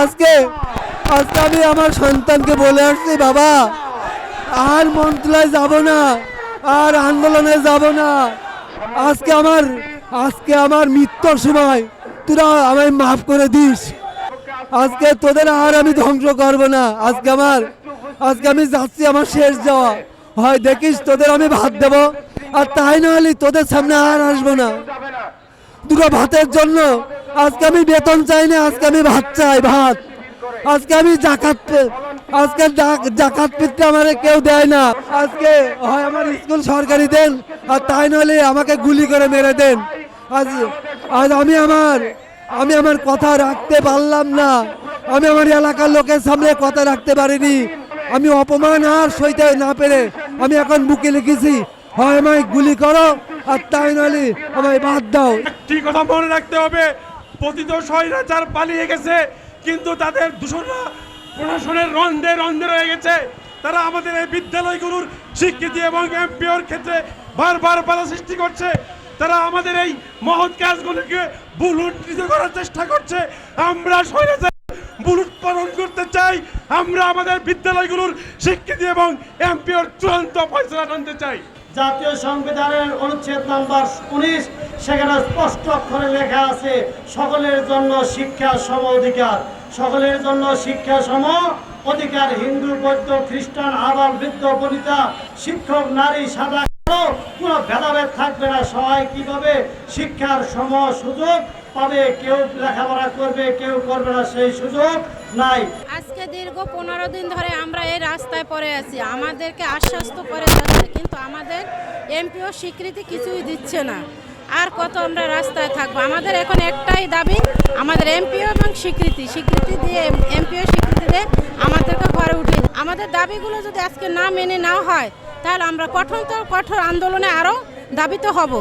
আজকে আজকে আমি আমার সন্তানকে বলে আসছি, বাবা, আর মন্ত্রণালয় যাব না, আর আন্দোলনে যাব না। আজকে আমার আজকে আমার মৃত্যুর সময়, তোরা আমায় মাফ করে দিস। আজকে তোদের আর আমি ধ্বংস করব না। আজকে আমার, আজকে আমি যাচ্ছি আমার শেষ যাওয়া। হয় দেখিস, তোদের আমি ভাত দেব, আর তাই না হলে তোদের সামনে আর আসব না। দুটো ভাতের জন্য আজকে আমি বেতন চাই না, আজকে আমি ভাত চাই, ভাত। আজকে আমি জাকাত আজকে জাকাত পিতে আমার কেউ দেয় না। আজকে হয় আমার স্কুল সরকারি দেন, আর তাই নইলে আমাকে গুলি করে মেরে দেন। আজ আজ আমি আমার আমি আমার কথা রাখতে পারলাম না। আমি আমার এলাকার লোকের সামনে কথা রাখতে পারিনি। আমি অপমান আর সইতে না পেরে আমি এখন বুকে লিখেছি, হয় আমায় গুলি করো, আর তাই নইলে আমায় বাদ দাও। একটি কথা মনে রাখতে হবে। পতিত স্বৈরাচার পালিয়ে গেছে, কিন্তু তাদের দূষণরা প্রশাসনের রন্ধে রন্ধে রয়ে গেছে। তারা আমাদের এই বিদ্যালয়গুলোর স্বীকৃতি এবং এমপিওর ক্ষেত্রে বারবার বাধা সৃষ্টি করছে। তারা আমাদের এই মহৎ কাজগুলোকে বুলুণ্ঠিত করার চেষ্টা করছে। আমরা স্বৈরাচার বুলুট করতে চাই। আমরা আমাদের বিদ্যালয়গুলোর স্বীকৃতি এবং এমপিওর চূড়ান্ত ফয়সলা আনতে চাই। জাতীয় সংবিধানের অনুচ্ছেদ নাম্বার উনিশ, সেখানে স্পষ্ট অক্ষরে লেখা আছে, সকলের জন্য শিক্ষা সম অধিকার। সকলের জন্য শিক্ষা সম অধিকার। হিন্দু, বৌদ্ধ, খ্রিস্টান আবার বৃদ্ধ, বনিতা, শিক্ষক, নারী, সাদা কোনো ভেদাভেদ থাকবে না। সবাই কীভাবে শিক্ষার সম সুযোগ পাবে, কেউ লেখাপড়া করবে, কেউ করবে না, সেই সুযোগ নাই। আজকে দীর্ঘ পনেরো দিন ধরে আমরা এই রাস্তায় পড়ে আছি। আমাদেরকে আশ্বস্ত করে যাচ্ছে, কিন্তু আমাদের এমপিও স্বীকৃতি কিছুই দিচ্ছে না। আর কত আমরা রাস্তায় থাকব? আমাদের এখন একটাই দাবি, আমাদের এমপিও এবং স্বীকৃতি। স্বীকৃতি দিয়ে, এমপিও স্বীকৃতি দিয়ে আমাদেরকে ঘরে উঠে আমাদের দাবিগুলো যদি আজকে না মেনে না হয় তাহলে আমরা কঠোর কঠোর আন্দোলনে আরও দাবিত হব।